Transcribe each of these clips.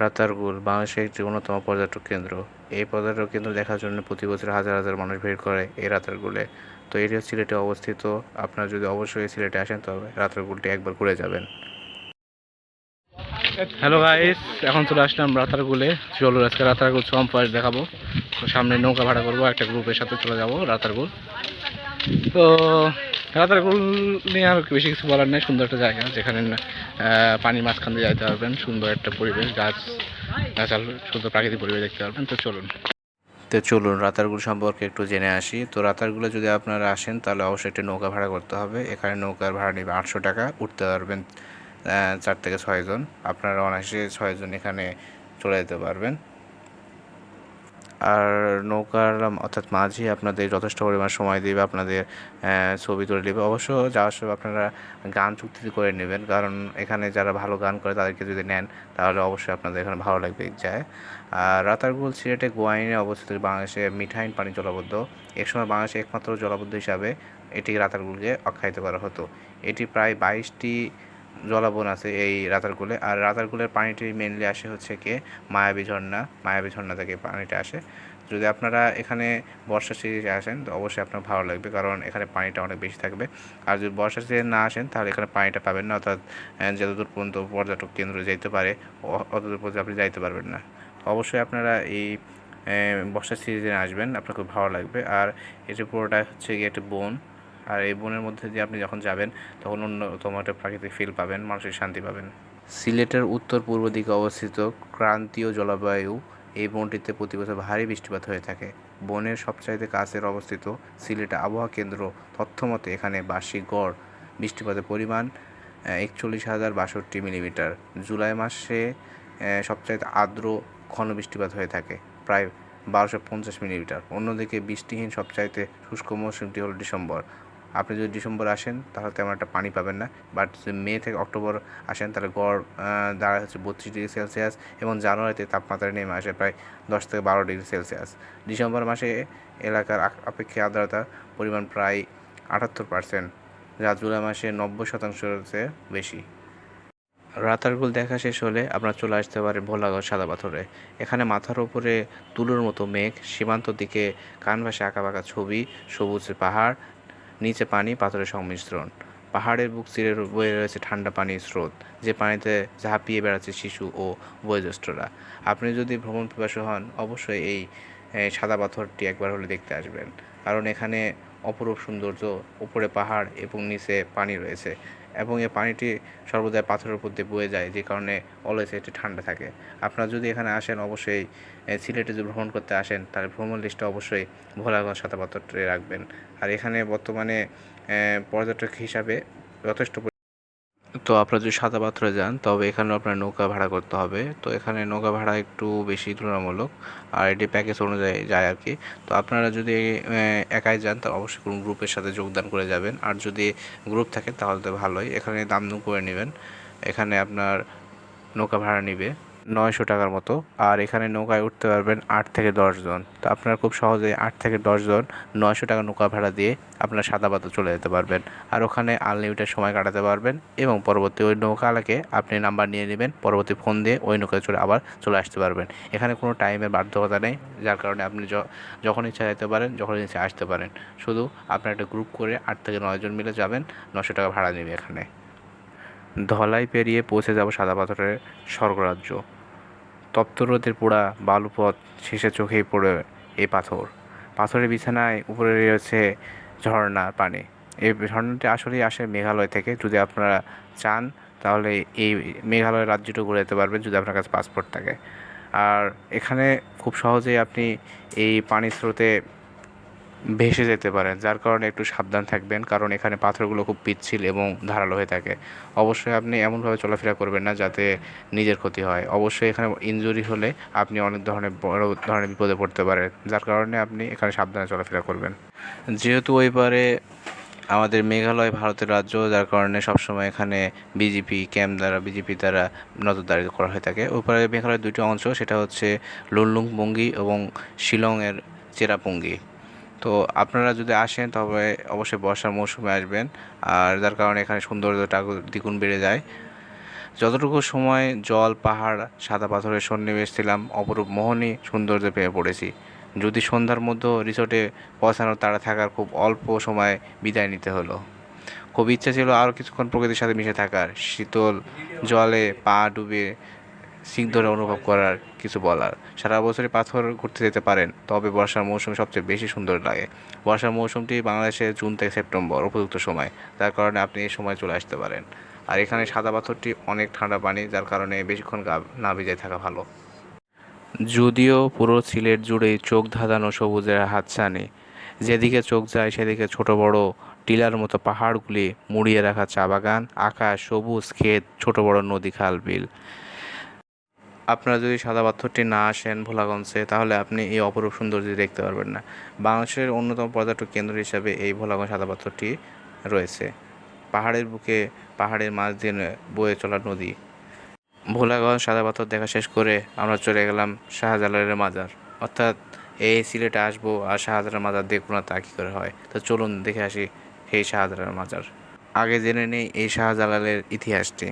রাতারগুল বাংলাদেশের একটি অন্যতম পর্যটক কেন্দ্র। এই পর্যটক কেন্দ্র দেখার জন্য প্রতি বছর হাজার হাজার মানুষ ভিড় করে এই রাতারগুলে তো এটি সিলেটে অবস্থিত। আপনারা যদি অবশ্যই সিলেটে আসেন, তবে রাতারগুলটি একবার ঘুরে যাবেন। হ্যালো গাইস এখন চলে আসলাম রাতারগুলে চলো, আজকে রাতারগুল সোয়াম পয়েন্ট দেখাবো। তো সামনে নৌকা ভাড়া করব, একটা গ্রুপের সাথে চলে যাব রাতারগুল তো রাতারগুল নিয়ে আর বেশি কিছু বলার নেই। সুন্দর একটা জায়গা যেখানে পানির মাঝখান দিয়ে যাইতে পারবেন। সুন্দর একটা পরিবেশ, গাছ, গাছাল, সুন্দর প্রাকৃতিক পরিবেশ দেখতে পারবেন। তো চলুন। তো চলুন, রাতারগুল সম্পর্কে একটু জেনে আসি। তো রাতারগুলে যদি আপনারা আসেন, তাহলে অবশ্যই একটি নৌকা ভাড়া করতে হবে। এখানে নৌকার ভাড়া নেবে আটশো টাকা, উঠতে পারবেন চার থেকে ছয়জন। আপনারা অনায়াসে ছয়জন এখানে চলে যেতে পারবেন। আর নৌকার, অর্থাৎ মাঝি আপনাদের যথেষ্ট পরিমাণ সময় দেবে, আপনাদের ছবি তুলে নেবে অবশ্য যাওয়ার সময় আপনারা গান চুক্তি করে নেবেন, কারণ এখানে যারা ভালো গান করে তাদেরকে যদি নেন, তাহলে অবশ্যই আপনাদের এখানে ভালো লাগবে যায় আর রাতারগুল সিলেটে গোয়াইনে অবস্থিত বাংলাদেশে মিঠাইন পানি জলাবদ্ধ। একসময় বাংলাদেশে একমাত্র জলাবদ্ধ হিসাবে এটি রাতারগুলকে আখ্যায়িত করা হতো। এটি প্রায় বাইশটি জলাবন আছে এই রাতারগুলে আর রাতারগুলের পানিটি মেনলি আসে হচ্ছে কি মায়াবী ঝর্ণা। মায়াবী ঝর্ণা থেকে পানিটা আসে। যদি আপনারা এখানে বর্ষা সিরিজে আসেন, তো অবশ্যই আপনার ভালো লাগবে, কারণ এখানে পানিটা অনেক বেশি থাকবে। আর যদি বর্ষা সিজনে না আসেন, তাহলে এখানে পানিটা পাবেন না। অর্থাৎ যতদূর পর্যন্ত পর্যটক কেন্দ্র যেতে পারে অতদূর পর্যন্ত আপনি যাইতে পারবেন না। অবশ্যই আপনারা এই বর্ষা সিজনে আসবেন, আপনার খুব ভালো লাগবে। আর এটি পুরোটা হচ্ছে গিয়ে একটি বন। আর এই বনের মধ্যে দিয়ে আপনি যখন যাবেন, তখন অন্যতম একটা প্রাকৃতিক ফিল পাবেন, মানসিক শান্তি পাবেন। সিলেটের উত্তর পূর্ব দিকে অবস্থিত ক্রান্তীয় জলবায়ু এই বনটিতে প্রতি বছর ভারী বৃষ্টিপাত হয়ে থাকে। বনের সবচাইতে কাছের অবস্থিত সিলেট আবহাওয়া কেন্দ্র তথ্যমতে এখানে বার্ষিক গড় বৃষ্টিপাতের পরিমাণ একচল্লিশ হাজার বাষট্টি মিলিমিটার। জুলাই মাসে সবচাইতে আর্দ্র ঘন বৃষ্টিপাত হয়ে থাকে, প্রায় বারোশো পঞ্চাশ মিলিমিটার। অন্যদিকে বৃষ্টিহীন সবচাইতে শুষ্ক মৌসুমটি হলো ডিসেম্বর। আপনি যদি ডিসেম্বর আসেন, তাহলে তেমন একটা পানি পাবেন না। বাট যদি মে থেকে অক্টোবর আসেন, তাহলে গড় দাঁড়ায় হচ্ছে বত্রিশ ডিগ্রি সেলসিয়াস এবং জানুয়ারিতে তাপমাত্রা নেমে আসে প্রায় দশ থেকে বারো ডিগ্রি সেলসিয়াস। ডিসেম্বর মাসে এলাকার আক- আপেক্ষিক আর্দ্রতা পরিমাণ প্রায় আটাত্তর পার্সেন্ট, যা জুলাই মাসে নব্বই শতাংশের চেয়ে বেশি। রাতারগুল দেখা শেষ হলে আপনারা চলে আসতে পারে ভোলাগড় সাদা পাথরে। এখানে মাথার উপরে তুলোর মতো মেঘ, সীমান্ত দিকে কানভাসে আঁকাবাঁকা ছবি, সবুজ পাহাড় নিচে পানি, পাথরের সংমিশ্রণ। পাহাড়ের বুক চিরে বয়ে রয়েছে ঠান্ডা পানির স্রোত, যে পানিতে ঝাঁপিয়ে বেড়াচ্ছে শিশু ও বয়োজ্যেষ্ঠরা। আপনি যদি ভ্রমণ পিপাসু হন, অবশ্যই এই সাদা পাথরটি একবার হলে দেখতে আসবেন। কারণ এখানে অপরূপ সৌন্দর্য, উপরে পাহাড় এবং নিচে পানি রয়েছে। এবং এই পানিটি সর্বদাই পাথরের উপর দিয়ে বয়ে যায়, যে কারণে অলওয়েজ এটি ঠান্ডা থাকে। আপনারা যদি এখানে আসেন, অবশ্যই সিলেটে যদি ভ্রমণ করতে আসেন, তাহলে ভ্রমণ লিস্টটা অবশ্যই ভোলাগঞ্জ সাদা পাথরটি রাখবেন। আর এখানে বর্তমানে পর্যটক হিসাবে যথেষ্ট তো আপনারা যদি সাদা পাথরে যান, তবে এখানে আপনার নৌকা ভাড়া করতে হবে। তো এখানে নৌকা ভাড়া একটু বেশি তুলনামূলক। আর এটি প্যাকেজ অনুযায়ী যায় আর কি তো আপনারা যদি একাই যান তা অবশ্যই কোনো গ্রুপের সাথে যোগদান করে যাবেন। আর যদি গ্রুপ থাকে, তাহলে তো ভালোই। এখানে দাম দম করে নেবেন। এখানে আপনার নৌকা ভাড়া নিবে। নয়শো টাকার মতো। আর এখানে নৌকায় উঠতে পারবেন আট থেকে দশজন তো আপনারা খুব সহজে আট থেকে দশজন নয়শো টাকা নৌকা ভাড়া দিয়ে আপনারা সাদা পাতা চলে যেতে পারবেন। আর ওখানে আনলিমিটেড সময় কাটাতে পারবেন এবং পরবর্তী ওই নৌকাওয়ালাকে আপনি নাম্বার নিয়ে নেবেন, পরবর্তী ফোন দিয়ে ওই নৌকায় চলে আবার চলে আসতে পারবেন। এখানে কোনো টাইমের বাধ্যকতা নেই, যার কারণে আপনি যখন ইচ্ছা যেতে পারেন, যখন ইচ্ছা আসতে পারেন। শুধু আপনার একটা গ্রুপ করে আট থেকে নয়জন মিলে যাবেন নশো টাকা ভাড়া নেবে এখানে। ধলাই পেরিয়ে পৌঁছে যাব সাদা পাথরের স্বর্গরাজ্য। তপ্ত রোদের পোড়া বালুপথ শেষে চোখেই পড়ে এই পাথর। পাথরের বিছানায় উপরে রয়েছে ঝর্ণার পানি। এই ঝর্ণাটি আসলেই আসে মেঘালয় থেকে। যদি আপনারা চান, তাহলে এই মেঘালয় রাজ্যটা ঘুরে যেতে পারবেন যদি আপনার কাছে পাসপোর্ট থাকে। আর এখানে খুব সহজেই আপনি এই পানির স্রোতে ভেসে যেতে পারেন, যার কারণে একটু সাবধান থাকবেন, কারণ এখানে পাথরগুলো খুব পিচ্ছিল এবং ধারালো হয়ে থাকে। অবশ্যই আপনি এমনভাবে চলাফেরা করবেন না যাতে নিজের ক্ষতি হয়। অবশ্যই এখানে ইনজুরি হলে আপনি অনেক ধরনের বড় ধরনের বিপদে পড়তে পারেন, যার কারণে আপনি এখানে সাবধানে চলাফেরা করবেন। যেহেতু ওই পারে আমাদের মেঘালয় ভারতের রাজ্য, যার কারণে সবসময় এখানে বিজেপি ক্যাম্প দ্বারা বিজেপি দ্বারা নজরদারি করা হয়ে থাকে। ওই পারে মেঘালয়ের দুইটি অংশ, সেটা হচ্ছে লুনলুং পঙ্গি এবং শিলংয়ের চেরাপুঙ্গি। তো আপনারা যদি আসেন, তবে অবশ্যই বর্ষার মৌসুমে আসবেন। আর যার কারণে এখানে সৌন্দর্যটা দ্বিগুণ বেড়ে যায়। যতটুকু সময় জল, পাহাড়, সাদা পাথরের সন্নিবেশ ছিলাম, অপরূপ মোহনী সৌন্দর্য পেয়ে পড়েছি। যদি সন্ধ্যার মধ্যে রিসোর্টে পৌঁছানোর তাড়া থাকার খুব অল্প সময় বিদায় নিতে হলো। খুব ইচ্ছা ছিল আরও কিছুক্ষণ প্রকৃতির সাথে মিশে থাকার। শীতল জলে পা ডুবে স্নিগ্ধতা অনুভব করার কিছু বলার। সারা বছরই পাথর ঘুরতে যেতে পারেন, তবে বর্ষার মৌসুম সবচেয়ে বেশি সুন্দর লাগে। বর্ষার মৌসুমটি বাংলাদেশে জুন থেকে সেপ্টেম্বর উপযুক্ত সময়, যার কারণে আপনি এই সময় চলে আসতে পারেন। আর এখানে সাদা পাথরটি অনেক ঠান্ডা পানি, যার কারণে বেশিক্ষণ না ভিজে থাকা ভালো। যদিও পুরো সিলেট জুড়েই চোখ ধাঁধানো সবুজের হাতছানি, যেদিকে চোখ যায় সেদিকে ছোট বড় টিলার মতো পাহাড়গুলি মুড়িয়ে রাখা চা বাগান, আকাশ, সবুজ ক্ষেত, ছোট বড় নদী, খাল, বিল। আপনারা যদি সাদা পাথরটি না আসেন ভোলাগঞ্জে, তাহলে আপনি এই অপরূপ সৌন্দর্য দেখতে পারবেন না। বাংলাদেশের অন্যতম পর্যটক কেন্দ্র হিসাবে এই ভোলাগঞ্জ সাদা পাথরটি রয়েছে। পাহাড়ের বুকে, পাহাড়ের মাঝ দিয়ে বয়ে চলা নদী। ভোলাগঞ্জ সাদা পাথর দেখা শেষ করে আমরা চলে গেলাম শাহজালালের মাজার। অর্থাৎ এই সিলেটে আসব আর শাহজালালের মাজার দেখব না তা কী করে হয়? তো চলুন দেখে আসি সেই শাহজালালের মাজার। আগে জেনে নেই এই শাহজালালের ইতিহাসটি।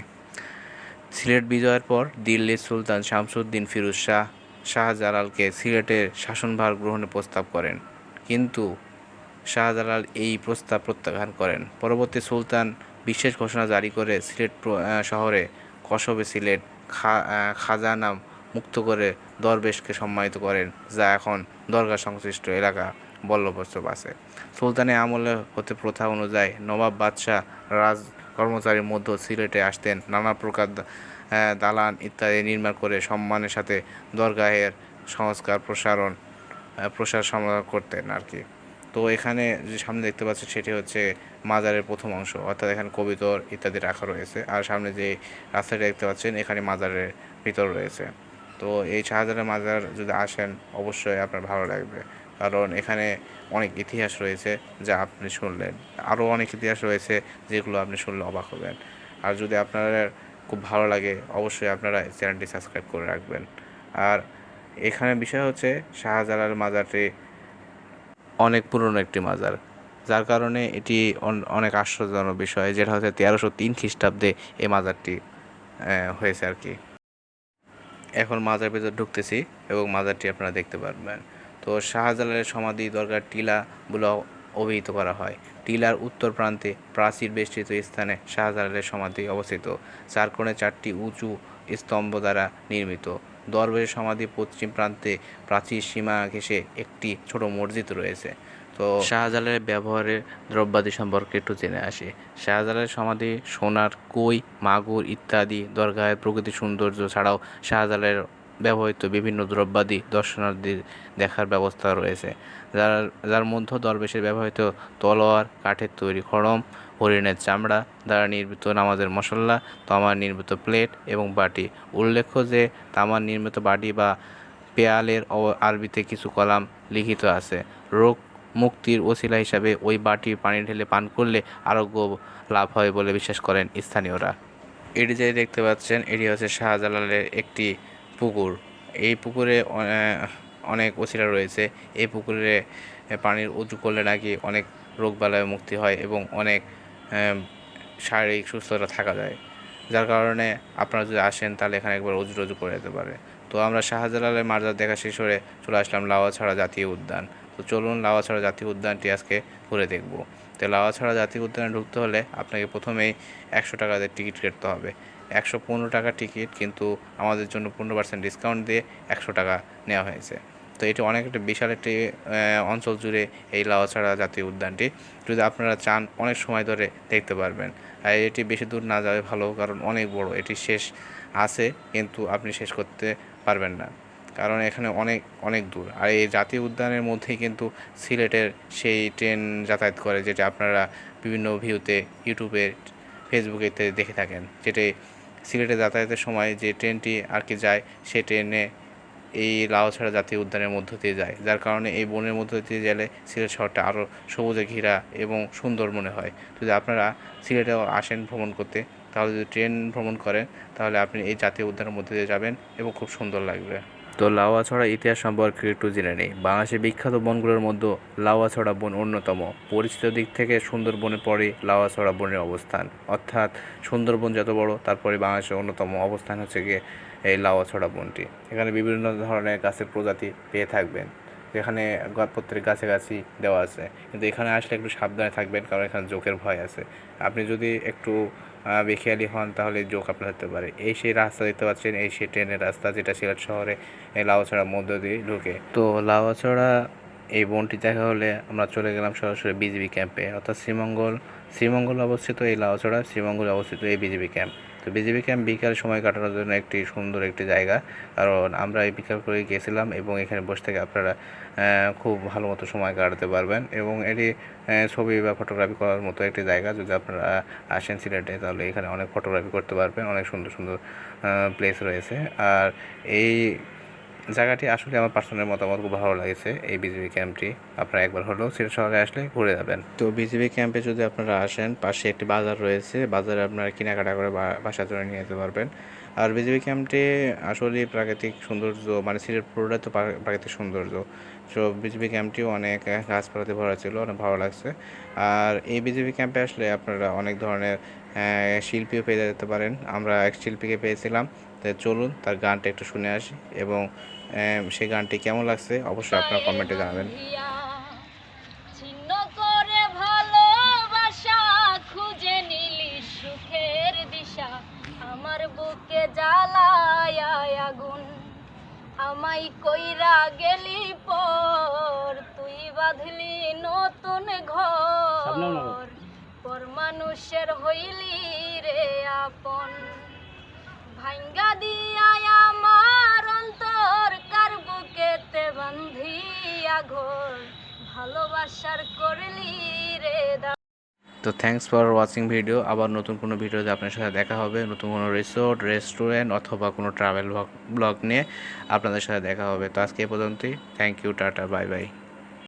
সিলেট বিজয়ের পর দিল্লির সুলতান শামসুদ্দিন ফিরুজ শাহ শাহজালালকে সিলেটের শাসনভার গ্রহণের প্রস্তাব করেন। কিন্তু শাহজালাল এই প্রস্তাব প্রত্যাখ্যান করেন। পরবর্তী সুলতান বিশেষ ঘোষণা জারি করে সিলেট শহরে কসবে সিলেট খাজানা মুক্ত করে দরবেশকে সম্মানিত করেন, যা এখন দরগা সংশ্লিষ্ট এলাকা বল্লভস্বপ আছে। সুলতানের আমলে হতে প্রথা অনুযায়ী নবাব বাদশাহ রাজ কর্মচারীর মধ্যে সিলেটে আসতেন। নানা প্রকার দালান ইত্যাদি নির্মাণ করে সম্মানের সাথে দরগাহের সংস্কার, প্রসারণ প্রসার সমাধান করতেন আর কি। তো এখানে যে সামনে দেখতে পাচ্ছেন সেটি হচ্ছে মাজারের প্রথম অংশ। অর্থাৎ এখানে কবিতর ইত্যাদি রাখা রয়েছে। আর সামনে যে রাস্তাটি দেখতে পাচ্ছেন, এখানে মাজারের ভিতর রয়েছে। তো এই শাহজালাল মাজার যদি আসেন, অবশ্যই আপনার ভালো লাগবে। কারণ এখানে অনেক ইতিহাস রয়েছে যা আপনি শুনলেন। আরও অনেক ইতিহাস রয়েছে যেগুলো আপনি শুনলে অবাক হবেন। আর যদি আপনার খুব ভালো লাগে, অবশ্যই আপনারা চ্যানেলটি সাবস্ক্রাইব করে রাখবেন। আর এখানে বিষয় হচ্ছে শাহজালাল মাজারটি অনেক পুরনো একটি মাজার, যার কারণে এটি অনেক আশ্চর্যজনক বিষয়, যেটা হচ্ছে তেরোশো তিন খ্রিস্টাব্দে এই মাজারটি হয়েছে আর কি। এখন মাজার ভিতর ঢুকতেছি এবং মাজারটি আপনারা দেখতে পারবেন। তো শাহজালালের সমাধি দরগার টিলা বলে অভিহিত করা হয়। টিলার উত্তর প্রান্তে প্রাচীর বেষ্টিত স্থানে শাহজালালের সমাধি অবস্থিত, যার কোণে চারটি উঁচু স্তম্ভ দ্বারা নির্মিত। দরবেশের সমাধি পশ্চিম প্রান্তে প্রাচীর সীমা ঘেঁষে একটি ছোট মসজিদ রয়েছে। তো শাহজালালের ব্যবহারের দ্রব্যাদি সম্পর্কে একটু জেনে আসি। শাহজালালের সমাধি সোনার, কই, মাগুর ইত্যাদি দরগাহের প্রকৃতি সৌন্দর্য ছাড়াও শাহজালালের ব্যবহৃত বিভিন্ন দ্রব্যাদি দর্শনার্থীর দেখার ব্যবস্থা রয়েছে। যার যার মধ্যে দরবেশের ব্যবহৃত তলোয়ার, কাঠের তৈরি খড়ম, হরিণের চামড়া দ্বারা নির্মিত নামাজের মশলা তামার নির্মিত প্লেট এবং বাটি। উল্লেখ্য যে, তামার নির্মিত বাটি বা পেয়ালের আরবিতে কিছু কলাম লিখিত আছে। রোগ মুক্তির ওসিলা হিসাবে ওই বাটি পানি ঢেলে পান করলে আরোগ্য লাভ হয় বলে বিশ্বাস করেন স্থানীয়রা। এটি যে দেখতে পাচ্ছেন, এটি হচ্ছে শাহজালালের একটি পুকুর। এই পুকুরে অনেক ওসিলা রয়েছে। এই পুকুরে পানির উঁচু করলে নাকি অনেক রোগবালয় মুক্তি হয় এবং অনেক শারীরিক সুস্থতা থাকা যায়। যার কারণে আপনারা যদি আসেন, তাহলে এখানে একবার উজু রজু করে যেতে পারে। তো আমরা শাহজালালের মাজার দেখা শেষ করে চলে আসলাম লাওয়াছড়া জাতীয় উদ্যান। তো চলুন লাওয়াছড়া জাতীয় উদ্যানটি আজকে ঘুরে দেখব। তো লাওয়াছড়া জাতীয় উদ্যানে ঢুকতে হলে আপনাকে প্রথমেই একশো টাকা দিয়ে টিকিট কাটতে হবে। একশো পনেরো টাকা টিকিট কিন্তু আমাদের জন্য পনেরো পার্সেন্ট ডিসকাউন্ট দিয়ে একশো টাকা নেওয়া হয়েছে। তো এটি অনেক একটা বিশাল একটি অঞ্চল জুড়ে এই লাওয়াছড়া জাতীয় উদ্যানটি। যদি আপনারা চান, অনেক সময় ধরে দেখতে পারবেন। আর এটি বেশি দূর না যাওয়া ভালো, কারণ অনেক বড়। এটি শেষ আছে, কিন্তু আপনি শেষ করতে পারবেন না। কারণ এখানে অনেক অনেক দূর। আর এই জাতীয় উদ্যানের মধ্যেই কিন্তু সিলেটের সেই ট্রেন যাতায়াত করে, যেটা আপনারা বিভিন্ন ভিউতে ইউটিউবে ফেসবুকে দেখে থাকেন। যেটি সিলেটে যাতায়াতের সময় যে ট্রেনটি আর কি যায়, সে ট্রেনে এই লাউছড়া জাতীয় উদ্যানের মধ্য দিয়ে যায়। যার কারণে এই বনের মধ্য দিয়ে গেলে সিলেট শহরটা আরও সবুজে ঘেরা এবং সুন্দর মনে হয়। যদি আপনারা সিলেটে আসেন ভ্রমণ করতে, তাহলে যদি ট্রেন ভ্রমণ করেন, তাহলে আপনি এই জাতীয় উদ্যানের মধ্যে দিয়ে যাবেন এবং খুব সুন্দর লাগবে। তো লাউয়াছড়া ইতিহাস সম্পর্কে একটু জেনে নেই। বাংলাদেশের বিখ্যাত বনগুলোর মধ্যে লাউয়াছড়া বন অন্যতম। পরিচিত দিক থেকে সুন্দরবনের পরে লাউয়াছড়া বনের অবস্থান। অর্থাৎ সুন্দরবন যত বড়, তারপরে বাংলাদেশের অন্যতম অবস্থান হচ্ছে গিয়ে এই লাউয়াছড়া বনটি। এখানে বিভিন্ন ধরনের গাছের প্রজাতি পেয়ে থাকবেন। এখানে প্রত্যেক গাছে গাছই দেওয়া আছে। কিন্তু এখানে আসলে একটু সাবধানে থাকবেন, কারণ এখানে জোকের ভয় আছে। আপনি যদি একটু বেখেয়ালি হন, তাহলে যোগ আপনার হতে পারে। এই সেই রাস্তা দেখতে পাচ্ছেন, এই সেই ট্রেনের রাস্তা, যেটা সিলেট শহরে, এই লাউছড়ার মধ্য দিয়ে ঢুকে। তো লাউছড়া এই বনটি দেখা হলে আমরা চলে গেলাম সরাসরি বিজিবি ক্যাম্পে, অর্থাৎ শ্রীমঙ্গল শ্রীমঙ্গল অবস্থিত এই লাউছড়া, শ্রীমঙ্গল অবস্থিত এই বিজিবি ক্যাম্প। তো বিজিবি ক্যাম্প বিকাল সময় কাটানোর জন্য একটি সুন্দর একটি জায়গা। কারণ আমরা এই বিকাল করে গেছিলাম এবং এখানে বসে থেকে আপনারা খুব ভালো মতো সময় কাটাতে পারবেন এবং এটি ছবি বা ফটোগ্রাফি করার মতো একটি জায়গা। যদি আপনারা আসেন সিলেটে, তাহলে এখানে অনেক ফটোগ্রাফি করতে পারবেন। অনেক সুন্দর সুন্দর প্লেস রয়েছে। আর এই জায়গাটি আসলে আমার পার্সোনাল মতামত খুব ভালো লাগছে, এই বিজিবি ক্যাম্পটি আপনারা একবার হলেও সিলেট শহরে আসলে ঘুরে যাবেন। তো বিজিবি ক্যাম্পে যদি আপনারা আসেন, পাশে একটি বাজার রয়েছে, বাজারে আপনারা কেনাকাটা করে বাসা চলে নিয়ে যেতে পারবেন। আর বিজিবি ক্যাম্পটি আসলে প্রাকৃতিক সৌন্দর্য মানে সিলেট পুরোটা তো প্রাকৃতিক সৌন্দর্য। সো বিজিবি ক্যাম্পটিও অনেক গাছপালাতে ভরা ছিল, অনেক ভালো লাগছে। আর এই বিজিবি ক্যাম্পে আসলে আপনারা অনেক ধরনের শিল্পীও পেয়ে যেতে পারেন। আমরা এক শিল্পীকে পেয়েছিলাম। তাই চলুন তার গানটা একটু শুনে আসি এবং সেই গানটি কেমন লাগছে অবশ্যই আপনারা কমেন্টে জানাবেন। বাঁধিয়া ছিন্ন করে ভালোবাসা খুঁজে নিলি সুখের দিশা। আমার বুকে জ্বালায় আগুন আমাই কইরা গেলি পর তুই বাঁধলি নতুন ঘর। পর মানুষের হইলি রে আপন। তো থ্যাংকস ফর ওয়াচিং ভিডিও আবার নতুন কোনো ভিডিওতে আপনার সাথে দেখা হবে। নতুন কোনো রিসোর্ট রেস্টুরেন্ট অথবা কোনো ট্রাভেল ব্লগ নিয়ে আপনাদের সাথে দেখা হবে। তো আজকে এ পর্যন্তই। Thank you tata bye bye